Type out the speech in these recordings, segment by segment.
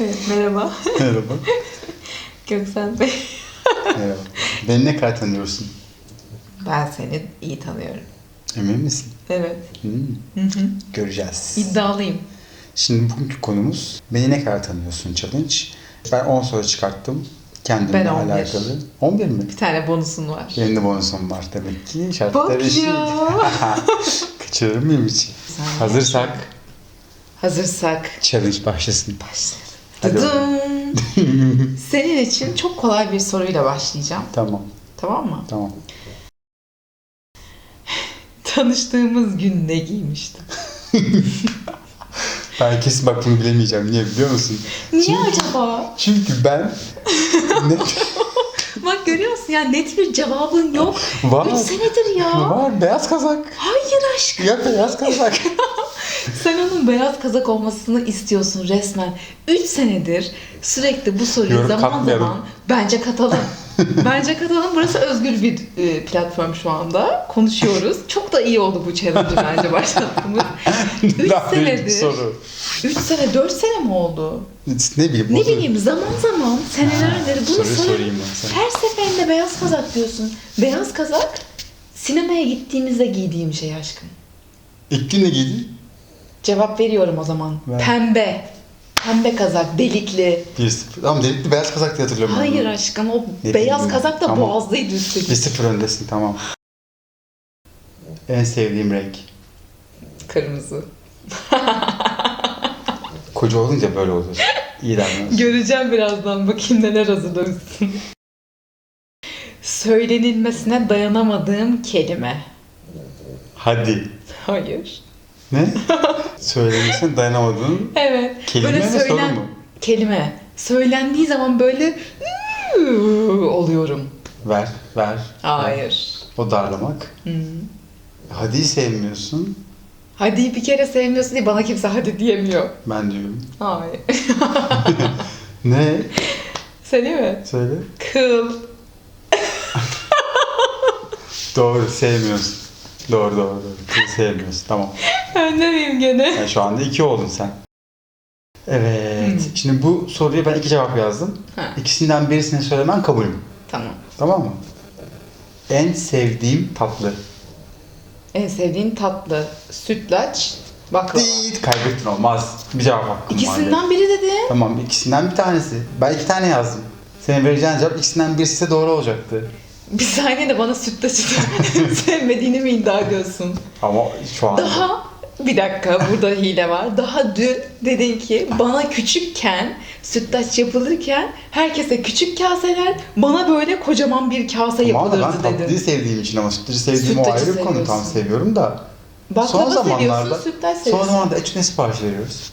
Evet, merhaba. Merhaba. Göksel Bey. Merhaba. Beni ne kadar tanıyorsun? Ben seni iyi tanıyorum. Emin misin? Evet. Hmm, Hı hı. göreceğiz. İddialıyım. Şimdi bugünkü konumuz beni ne kadar tanıyorsun challenge. Ben 10 soru çıkarttım. Kendimle Ben 11. alakalı. 11 mi? Bir tane bonusun var. Benim de bonusum var demek ki. Bak Şartlar eşit. ya. Kaçırır mıyım hiç? Sen Hazırsak Hazırsak challenge başlasın. başlayalım. Dıdım. Senin için çok kolay bir soruyla başlayacağım. Tamam. Tamam mı? Tamam. Tanıştığımız gün ne giymiştin? Ben kesin bak bunu bilemeyeceğim. Niye biliyor musun? Niye Çünkü- acaba? Çünkü ben net Bak görüyor musun ya net bir cevabın yok. var. 3 senedir ya. Var beyaz kazak. Hayır aşkım. Ya beyaz kazak. Sen onun beyaz kazak olmasını istiyorsun resmen. 3 senedir sürekli bu soruyu Yorum zaman katmayalım. zaman bence katalım. bence katalım. Burası özgür bir e, platform şu anda. Konuşuyoruz. Çok da iyi oldu bu challenge bence başlattığımız. 3 Daha büyük bir senedir. soru. 3 sene 4 sene mi oldu? Ne bileyim. Ne o da- bileyim zaman zaman senelerdir bunu Soruyu sana sorayım ben sana. her seferinde beyaz kazak diyorsun. Beyaz kazak sinemaya gittiğimizde giydiğim şey aşkım. İlk gün ne giydin? Cevap veriyorum o zaman. Ver. Pembe. Pembe kazak, delikli. 1-0. Tamam delikli beyaz kazak diye hatırlıyorum. ben Hayır aşkım o Ne beyaz bileyim. kazak da Tamam. boğazlıydı üstelik. 1-0 öndesin tamam. En sevdiğim renk. Kırmızı. Koca olunca böyle oluyor. İyi davranıyorsun. Göreceğim birazdan bakayım neler hazırlamışsın. Söylenilmesine dayanamadığım kelime. Hadi. Hayır. Ne? Söylemesine dayanamadığın Evet. kelime böyle mi söylen... mu? Kelime. Söylendiği zaman böyle oluyorum. Ver, ver. Hayır. O darlamak. Hmm. Hadi sevmiyorsun. Hadi bir kere sevmiyorsun diye bana kimse hadi diyemiyor. Ben diyorum. Hayır. Ne? Söyleyeyim mi? Söyle. Kıl. Doğru sevmiyorsun. Doğru doğru doğru. Kızı sevmiyorsun. Tamam. Önde miyim gene? Yani şu anda iki oldun sen. Evet. Hmm. Şimdi bu soruya ben iki cevap yazdım. Ha. İkisinden birisini söylemen kabulüm. Tamam. Tamam mı? En sevdiğim tatlı. En sevdiğin tatlı. Sütlaç. Baklava. Değil. Kaybettin olmaz. Bir cevap hakkım var. İkisinden biri dedi. Tamam ikisinden bir tanesi. Ben iki tane yazdım. Senin vereceğin cevap ikisinden birisi de doğru olacaktı. Bir saniye de bana sütlaçı sevmediğini mi iddia ediyorsun? Ama şu an Daha bir dakika burada hile var. Daha dün dedin ki bana küçükken sütlaç yapılırken herkese küçük kaseler bana böyle kocaman bir kase Tamam da ben yapılırdı tatlıyı sevdiğim için ama sütlacı sevdiğim o Sütlacı ayrı bir konu. seviyorsun. Tam seviyorum da. Baklava son seviyorsun, zamanlarda, sütlaç son seviyorsun. zamanlarda en çok ne sipariş veriyoruz?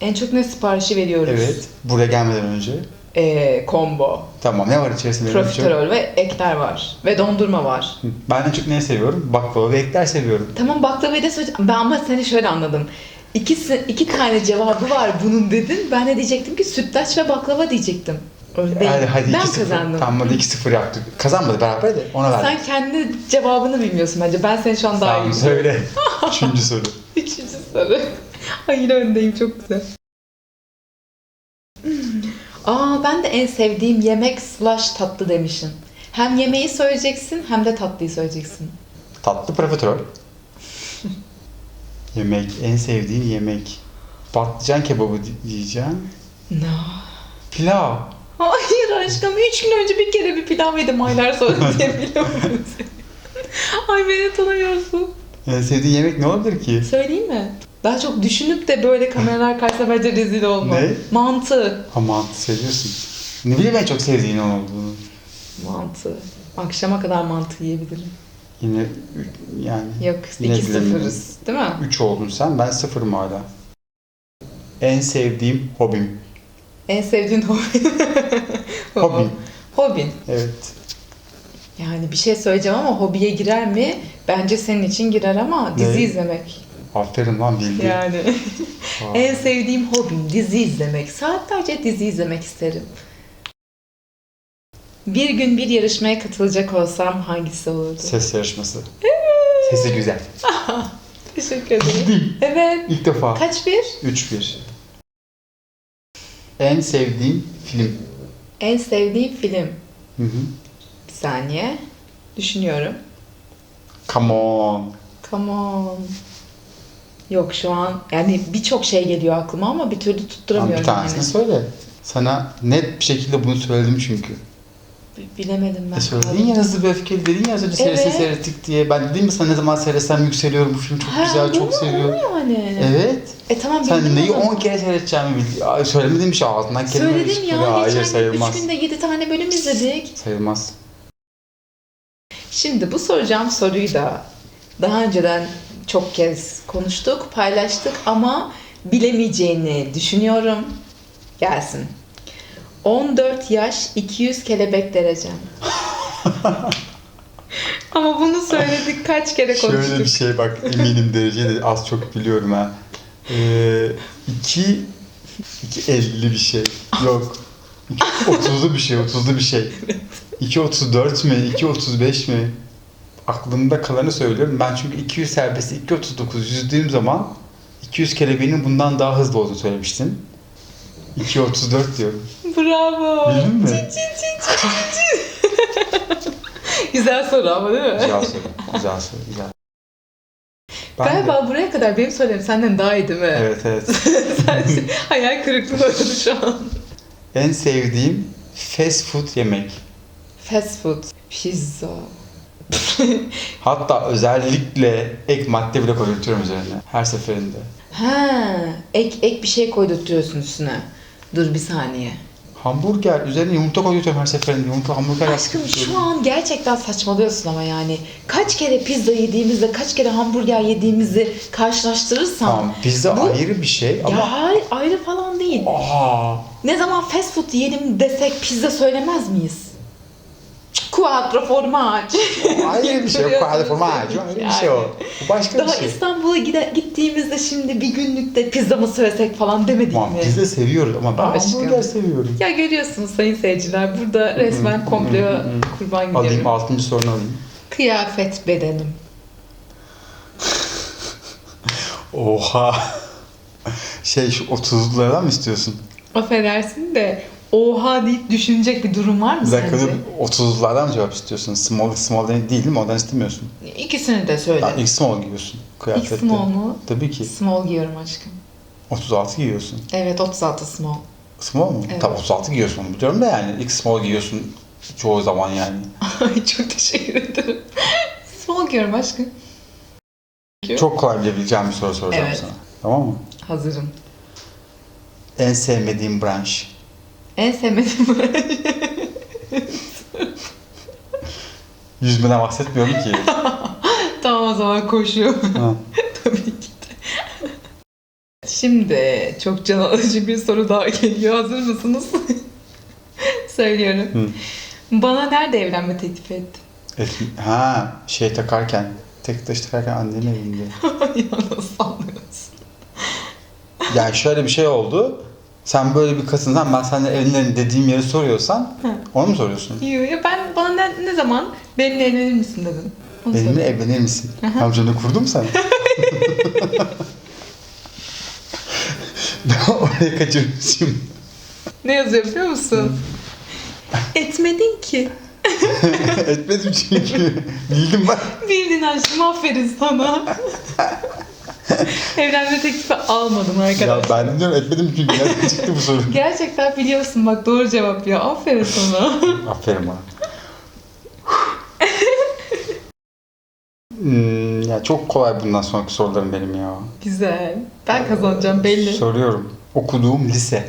En çok ne siparişi veriyoruz? Evet. Buraya gelmeden önce. Ee, combo. Tamam ne var içerisinde? Profiterol ve ekler var. Ve dondurma var. Ben en çok neyi seviyorum? Baklava ve ekler seviyorum. Tamam baklavayı da söyleyeceğim. Ben ama seni şöyle anladım. İkisi, iki tane cevabı var bunun dedin. Ben de diyecektim ki sütlaç ve baklava diyecektim. Öyle değil. Hadi hadi ben 2-0. kazandım. Tamam hadi 2-0 yaptık. Kazanmadı beraber de ona verdik. Sen kendi cevabını bilmiyorsun bence. Ben seni şu an daha iyi Tamam biliyorum. söyle. Üçüncü soru. Üçüncü soru. Ay yine öndeyim çok güzel. Aa ben de en sevdiğim yemek slash tatlı demişim. Hem yemeği söyleyeceksin hem de tatlıyı söyleyeceksin. Tatlı profiterol. yemek. En sevdiğin yemek. Patlıcan kebabı di- diyeceğim. No. Pilav. Hayır aşkım. Üç gün önce bir kere bir pilav yedim aylar sonra diye biliyor musun? Ay beni tanımıyorsun. En sevdiğin yemek ne olabilir ki? Söyleyeyim mi? Daha çok düşünüp de böyle kameralar karşısında bence rezil olma. Ne? Mantı. Ha mantı seviyorsun. Ne bileyim en çok sevdiğin olduğunu. Mantı. Akşama kadar mantı yiyebilirim. Yine ü- yani Yok Yine 2-0'ız değil mi? 3 oldun sen ben sıfırım hala. En sevdiğim hobim. En sevdiğin hobi. Hobim. Hobin. Evet. Yani bir şey söyleyeceğim ama hobiye girer mi? Bence senin için girer ama dizi Ne? izlemek. Aferin lan bildin. Yani. En sevdiğim hobim dizi izlemek. Saatlerce dizi izlemek isterim. Bir gün bir yarışmaya katılacak olsam hangisi olurdu? Ses yarışması. Sesi güzel. Teşekkür ederim. Evet. İlk defa. Kaç bir? 3-1. En sevdiğim film. En sevdiğim film. Hı hı. Bir saniye. Düşünüyorum. Come on. Come on. Yok şu an yani birçok şey geliyor aklıma ama bir türlü tutturamıyorum bir tanesini yani. söyle. Sana net bir şekilde bunu söyledim çünkü. B- Bilemedim ben. E söyledin ya hızlı bir öfkeli dedin ya az önce Evet. seyrettik diye. Ben dedim mi sana ne zaman seyretsem yükseliyorum bu film çok Ha, güzel çok seviyorum. Yani? Evet. E tamam bildim Sen neyi zaman. 10 kere seyredeceğimi bil. Söylemediğim bir şey ağzından kelime Söyledim çıktı. ya. Hayır sayılmaz. 3 günde 7 tane bölüm izledik. Sayılmaz. Şimdi bu soracağım soruyu da daha önceden çok kez konuştuk, paylaştık ama bilemeyeceğini düşünüyorum. Gelsin. 14 yaş 200 kelebek derecem. ama bunu söyledik kaç kere konuştuk. Şöyle bir şey bak eminim dereceyi de az çok biliyorum ha. Ee, 2 2.50 bir şey. Yok. 30'lu bir şey, 30'lu bir şey. 2.34 mi, 2.35 mi? Aklımda kalanı söylüyorum. Ben çünkü 200 serbest 2.39 yüzdüğüm zaman 200 kelebeğinin bundan daha hızlı olduğunu söylemiştin. 2.34 diyorum. Bravo. Bildin mi? Cin cin cin cin. Güzel soru ama değil mi? Güzel soru, güzel soru, güzel. Ben de- Galiba buraya kadar benim söylerim senden daha iyi değil mi? Evet evet. Sen hayal kırıklığı oldu şu an. En sevdiğim fast food yemek. Fast food, pizza. Hatta özellikle ek madde bile koyuyorum üzerine her seferinde. ha, ek ek bir şey koydurtuyorsun üstüne. Dur bir saniye. Hamburger üzerine yumurta koyuyorum her seferinde. Yumurta hamburger Aşkım şu an gerçekten saçmalıyorsun ama yani. Kaç kere pizza yediğimizde, kaç kere hamburger yediğimizi karşılaştırırsan. Tamam pizza Bu- ayrı bir şey ama Ya hayır, ayrı falan değil. Aa, Ne zaman fast food yiyelim desek pizza söylemez miyiz? Quattro formaggi. ayrı bir şey. O kadar formaggio ayrı bir şey o. Bu başka Daha bir şey. İstanbul'a gide- gittiğimizde şimdi bir günlükte pizza mı söylesek falan demedik Tamam mi? pizza seviyoruz ama ben Aşkım. hamburger seviyorum. Ya görüyorsunuz sayın seyirciler burada resmen komplo kurban Alayım gidiyorum. altıncı sorunu alayım. Kıyafet bedenim. Oha. Şey şu 30'lardan mı istiyorsun? Affedersin de oha deyip düşünecek bir durum var mı dur. sence? 30'lardan mı cevap istiyorsun? Small, small değil değil mi? Ondan istemiyorsun. İkisini de söyle. Ya, ilk small giyiyorsun kıyafette. İlk small mu? Tabii ki. Small giyiyorum aşkım. 36 giyiyorsun. Evet 36 small. Small mu? Evet. Tabii 36 giyiyorsun onu biliyorum da yani. ilk small giyiyorsun çoğu zaman yani. Ay çok teşekkür ederim. small giyiyorum aşkım. Çok kolay bilebileceğim bir soru soracağım Evet. sana. Tamam mı? Hazırım. En sevmediğim branş. En sevmediğim Yüzmeden bahsetmiyorum ki. Tamam o zaman koşuyorum. Ha. Tabii ki de. Şimdi çok can alıcı bir soru daha geliyor. Hazır mısınız? Söylüyorum. Hı. Bana nerede evlenme teklif ettin? Et- ha şey takarken, tek taş takarken annenin evinde. ya nasıl anlıyorsun? Yani şöyle bir şey oldu. Sen böyle bir kadınsan ben seninle evlenirim dediğim yeri soruyorsan Hı. onu mu soruyorsun? Yo, ya ben bana ne, ne zaman benimle evlenir misin dedin. Onu Benimle sor. evlenir misin? Hı. Amcanı kurdum sen. ben oraya kaçırmışım. Ne yazıyor biliyor musun? Etmedin ki. Etmedim çünkü. Bildim ben. Bildin aşkım aferin sana. Evlenme teklifi almadım Ya arkadaşlar. ben diyorum etmedim çünkü. Nereden çıktı bu soru? Gerçekten biliyorsun bak doğru cevap ya. Aferin sana. Aferin bana. Hmm, ya çok kolay bundan sonraki sorularım benim ya. Güzel. Ben kazanacağım belli. Soruyorum. Okuduğum lise.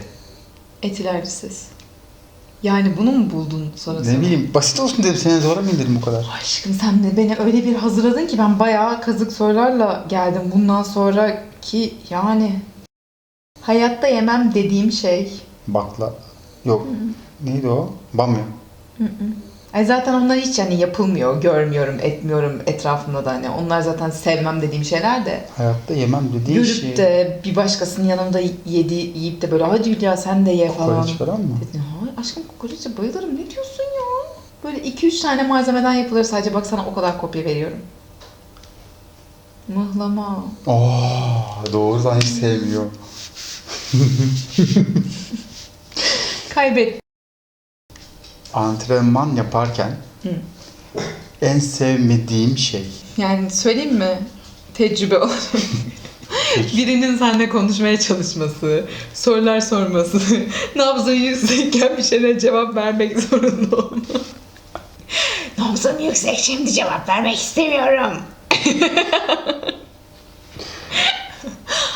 Etiler Lisesi. Yani bunu mu buldun sonra Ne bileyim basit olsun dedim seni zora mı indirdim bu kadar? Aşkım sen de beni öyle bir hazırladın ki ben bayağı kazık sorularla geldim. Bundan sonraki yani hayatta yemem dediğim şey. Bakla. Yok. Neydi o? Bamya. Ay zaten onlar hiç yani yapılmıyor, görmüyorum, etmiyorum etrafımda da hani. Onlar zaten sevmem dediğim şeyler de. Hayatta yemem dediğin Görüp şey. de bir başkasının yanında yedi, yiyip de böyle hadi Hülya sen de ye falan. Kokoreç falan mı? Dedim, Hayır aşkım kokoreçe bayılırım ne diyorsun ya? Böyle 2-3 tane malzemeden yapılır sadece bak sana o kadar kopya veriyorum. Mıhlama. Oo, doğrudan hiç sevmiyor. Kaybet. Antrenman yaparken Hı. en sevmediğim şey. Yani söyleyeyim mi? Tecrübe olarak. Birinin seninle konuşmaya çalışması, sorular sorması, nabzın yüksekken bir şeylere cevap vermek zorunda olma. Nabzım yüksek şimdi cevap vermek istemiyorum.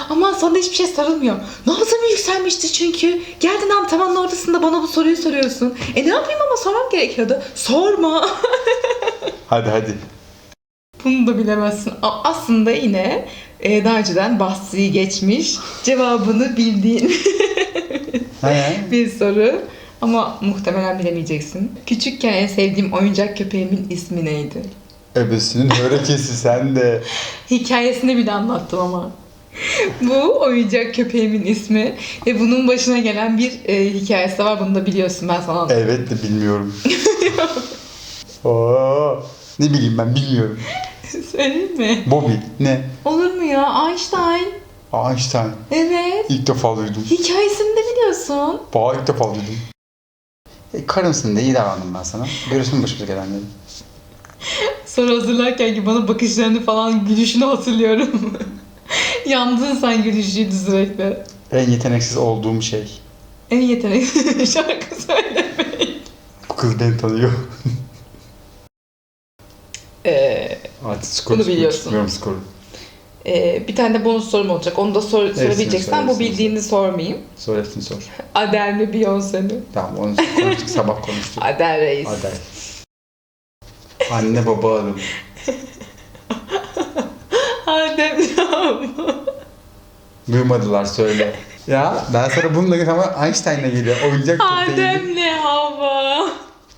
Ama sana hiçbir şey sarılmıyor. Nabzım yükselmişti çünkü. Geldin antrenmanın ortasında bana bu soruyu soruyorsun. E ne yapayım ama sormam gerekiyordu. Sorma. Hadi hadi. Bunu da bilemezsin. Aslında yine e, daha önceden bahsi geçmiş, cevabını bildiğin bir soru. Ama muhtemelen bilemeyeceksin. Küçükken en sevdiğim oyuncak köpeğimin ismi neydi? Ebesinin hörekesi sen de. Hikayesini bile anlattım ama. Bu oyuncak köpeğimin ismi ve bunun başına gelen bir e, hikayesi de var. Bunu da biliyorsun ben sana anlattım. Evet de bilmiyorum. Oo, ne bileyim ben bilmiyorum. Söyleyeyim mi? Bobby ne? Olur mu ya? Einstein. Einstein. Evet. İlk defa duydum. Hikayesini de biliyorsun. Bağ ilk defa duydum. E, karımsın da iyi davrandım ben sana. Görürsün başımıza gelenleri. Soru hazırlarken ki bana bakışlarını falan gülüşünü hatırlıyorum. Yandın sen gülüşüydü sürekli. En yeteneksiz olduğum şey. En yetenekli şarkı söylemek. Bu kız beni tanıyor. Ee, Artık skor Bunu biliyorsun. Tutmuyorum skoru. e, bir tane de bonus sorum olacak. Onu da sor, sorabileceksen sor, bu hepsini bildiğini sormayayım. Sor hepsini sor. Adele mi Beyoncé mi? Tamam onu konuştuk sabah konuştuk. Adele Reis. Hadi. Anne baba adım. Duymadılar söyle. Ya ben sana bununla ama Einstein'la geliyor. Oyuncak köpeğimin. Adem'le hava.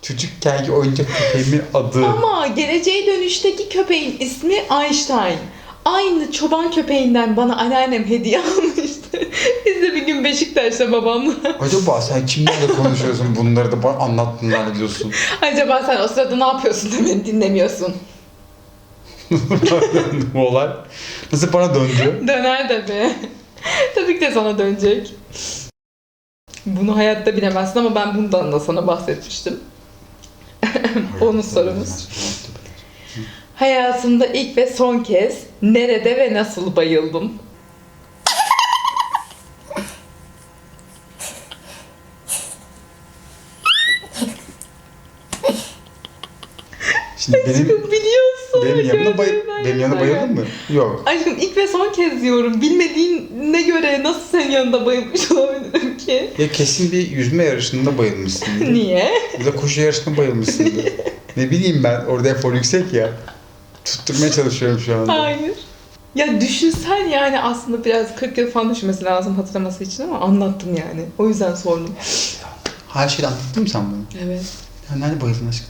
Çocukkenki oyuncak köpeğimin adı. Ama geleceğe dönüşteki köpeğin ismi Einstein. Aynı çoban köpeğinden bana anneannem hediye almıştı. Biz de bir gün Beşiktaş'ta babamla. Acaba sen kimlerle konuşuyorsun bunları da bana anlattın zannediyorsun. Acaba sen o sırada ne yapıyorsun da beni dinlemiyorsun? Bu olay. Nasıl bana döndü? Döner be. Tabii ki de sana dönecek. Bunu hayatta bilemezsin ama ben bundan da sana bahsetmiştim. Bonus sorumuz. Hayatında ilk ve son kez nerede ve nasıl bayıldın? Şimdi benim. Benim yanımda bay, benim yanımda bayıldın mı? Yok. Aşkım ilk ve son kez diyorum. Bilmediğine göre nasıl senin yanında bayılmış olabilirim ki? Ya kesin bir yüzme yarışında bayılmışsın. Niye? Ya da koşu yarışında bayılmışsındır. ne bileyim ben orada efor yüksek ya. Tutturmaya çalışıyorum şu anda. Hayır. Ya düşünsen yani aslında biraz 40 yıl falan düşünmesi lazım hatırlaması için ama anlattım yani. O yüzden sordum. Her şeyi anlattın mı sen bana? Evet. Ya nerede bayıldın aşkım?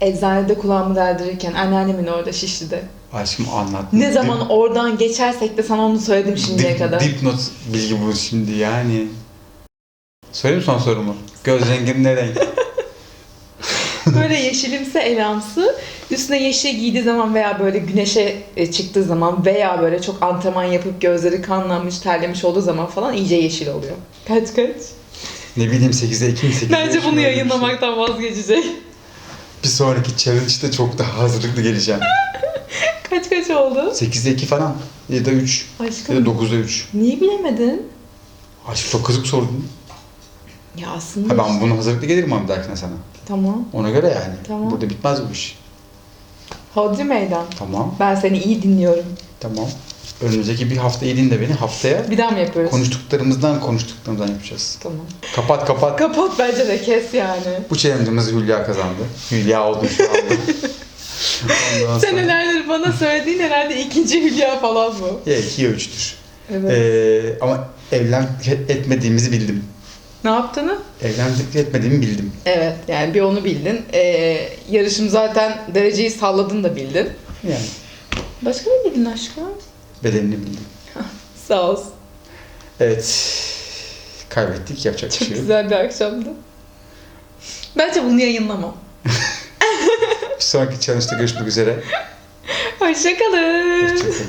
Eczanede kulağımı deldirirken anneannemin orada Şişli'de. Aşkım anlat. Ne zaman oradan geçersek de sana onu söyledim şimdiye dip, kadar. Dipnot bilgi bu şimdi yani. Söyleyeyim son sorumu? Göz rengin ne renk? Böyle yeşilimsi elamsı. Üstüne yeşil giydiği zaman veya böyle güneşe e, çıktığı zaman veya böyle çok antrenman yapıp gözleri kanlanmış, terlemiş olduğu zaman falan iyice yeşil oluyor. Kaç kaç? ne bileyim 8'e 2 mi 8'e Bence bunu şey. yayınlamaktan vazgeçecek. Bir sonraki challenge'da çok daha hazırlıklı geleceğim. Kaç kaç oldu? 8'e 2 falan. Ya da 3. Ya Aşkım da 9'a 3. niye bilemedin? Aşkım çok kızık sordun. Ya aslında Ha ben bunu hazırlıklı gelirim abi derkine sana. tamam. Ona göre yani. Tamam. Burada bitmez bu iş. Hodri meydan. Tamam. Ben seni iyi dinliyorum. Tamam. Önümüzdeki bir hafta iyi dinle beni. Haftaya Bir daha mı yapıyoruz? konuştuklarımızdan konuştuklarımızdan yapacağız. Tamam. Kapat kapat. Kapat bence de kes yani. Bu challenge'ımızı Hülya kazandı. Hülya oldu şu anda. Ondan sonra... Senelerdir bana söylediğin herhalde ikinci Hülya falan bu. Ya 2 ya 3'tür. Evet. Ee, ama evlen etmediğimizi bildim. ne yaptığını? Evlendik etmediğimi bildim. Evet yani bir onu bildin. Ee, yarışım zaten dereceyi salladın da bildin. Yani Başka ne bildin aşkım? Bedenini bildim. Sağ olsun. Evet. Kaybettik. Yapacak bir Çok şey yok. güzel bir akşamdı. Bence bunu yayınlamam. Bir sonraki challenge'da görüşmek üzere. Hoşçakalın. Hoşçakalın.